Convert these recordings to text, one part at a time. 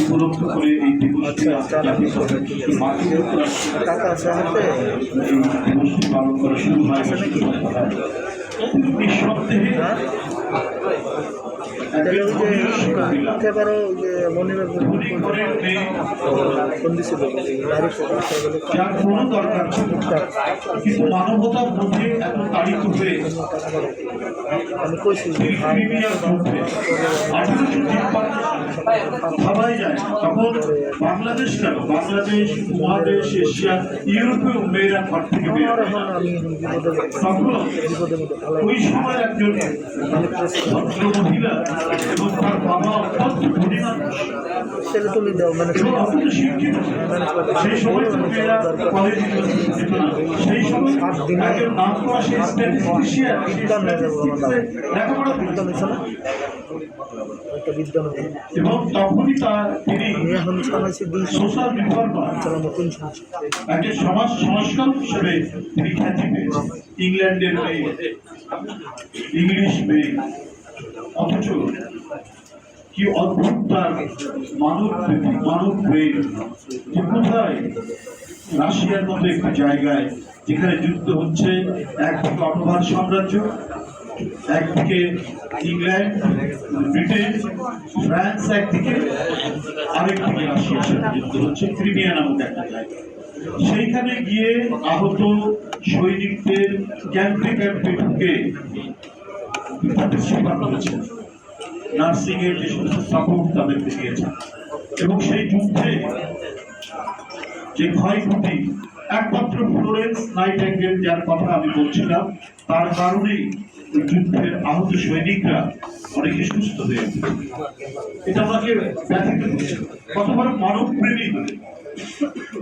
উপলক্ষ করে এই দিবসটি আচ্ছা, এই দিবসটি পালন করা শুরু হয় হ্যাঁ? ছিল। না। কিন্তু মানবতার মধ্যে এত তাড়িত হয়ে আঠারোশো তিপ্পান্ন ভাবাই যায়। তখন বাংলাদেশ কেন? বাংলাদেশ, মহাদেশ, এশিয়া ইউরোপীয় মেয়েরা ঘর থেকে বের তখন ওই সময় একজন মহিলা এবং তার বাবা অত্যন্ত যেত না। সেই সময় একজন নাম করা সেই। বিদ্যান হয়েছে না? একটা বিদ্যান আমি এখন সোশ্যাল সমাজ সংস্কার হিসেবে তিনি খ্যাতি পেয়েছেন। ইংল্যান্ডের মেয়ে ইংলিশ মেয়ে। অথচ কি অদ্ভুত তার মানব মানব প্রেম যে কোথায় রাশিয়ার মতো একটি জায়গায় যেখানে যুদ্ধ হচ্ছে, একদিকে অটোমান সাম্রাজ্য, একদিকে ইংল্যান্ড, ব্রিটেন, ফ্রান্স, একদিকে আরেকদিকে রাশিয়ার সাথে যুদ্ধ হচ্ছে, ক্রিমিয়া নামক একটা জায়গা। সেইখানে গিয়ে আহত সৈনিকদের ক্যাম্পে ক্যাম্পে ঢুকে তাদের সেবা করেছেন নার্সিং এর যে সমস্ত সাপোর্ট তাদেরকে দিয়েছেন এবং সেই যুদ্ধে যে ক্ষয়ক্ষতি, একমাত্র ফ্লোরেন্স নাইট অ্যাঙ্গেল যার কথা আমি বলছিলাম, তার কারণেই যুদ্ধের আহত সৈনিকরা অনেকে সুস্থ হয়ে এটা আমাকে ব্যথিত করছে। কত বড় মানব প্রেমী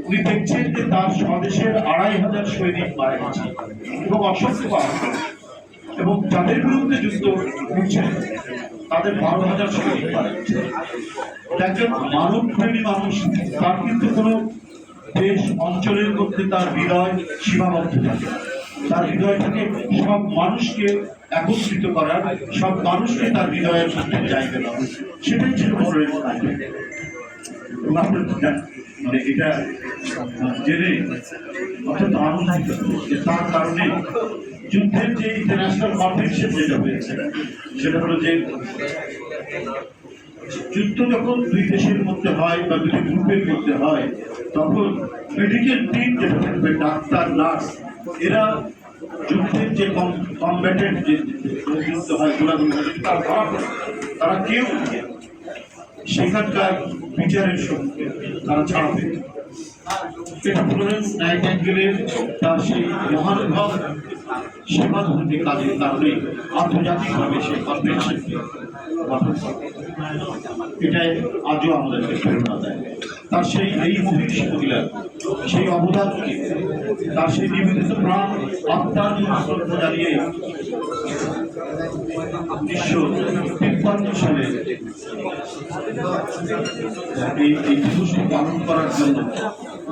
উনি দেখছেন যে তার স্বদেশের আড়াই হাজার সৈনিক মারা গেছে এবং অসংখ্য এবং যাদের বিরুদ্ধে যুদ্ধ করছেন তাদের বারো হাজার সৈনিক একজন মানব প্রেমী মানুষ তার কিন্তু কোনো দেশ অঞ্চলের মধ্যে তার হৃদয় সীমাবদ্ধ থাকে। তার হৃদয় থেকে সব মানুষকে একত্রিত করার সব মানুষকে তার হৃদয়ের মধ্যে জায়গা দেওয়া। সেটাই ছিল জানেন, মানে এটা জেনে অত্যন্ত আনন্দিত যে তার কারণে যুদ্ধের যে ইন্টারন্যাশনাল কনভেনশন যেটা হয়েছে, সেটা হলো যে যুদ্ধ যখন দুই দেশের মধ্যে হয় বা দুই গ্রুপের মধ্যে হয়, তখন মেডিকেল টিম যেটা থাকবে, ডাক্তার নার্স এরা যুদ্ধের যে কম্ব্যাটেন্ট যে যুদ্ধ হয় তারা কেউ সেখানকার বিচারের সম্মুখে তারা ছাড়বে এটা ফ্লোরেন্স নাইটেঙ্গেলের তার সেই মহানুভব সেবাধর্মী কাজের কারণে আন্তর্জাতিকভাবে সেই কনভেনশনকে গঠন। এটাই আজও আমাদেরকে প্রেরণা দেয় তার সেই এই মহিষ মহিলা, সেই অবদানকে, তার সেই নিবেদিত প্রাণ আত্মার জানিয়ে উনিশশো এই এই পালন করার জন্য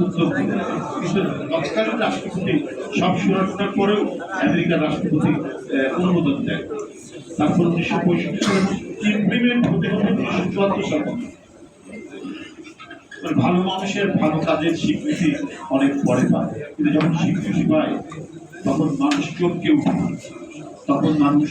উদ্যোগ কিন্তু তৎকালীন রাষ্ট্রপতি সব সুরক্ষার পরেও আমেরিকার রাষ্ট্রপতি অনুমোদন দেয় তারপর উনিশশো পঁয়ষট্টি ইমপ্লিমেন্ট হতে উনিশশো চুয়াত্তর সাল। ভালো মানুষের ভালো কাজের স্বীকৃতি অনেক পরে পায়। কিন্তু যখন স্বীকৃতি পায়, তখন মানুষ চমকে উঠে তখন মানুষ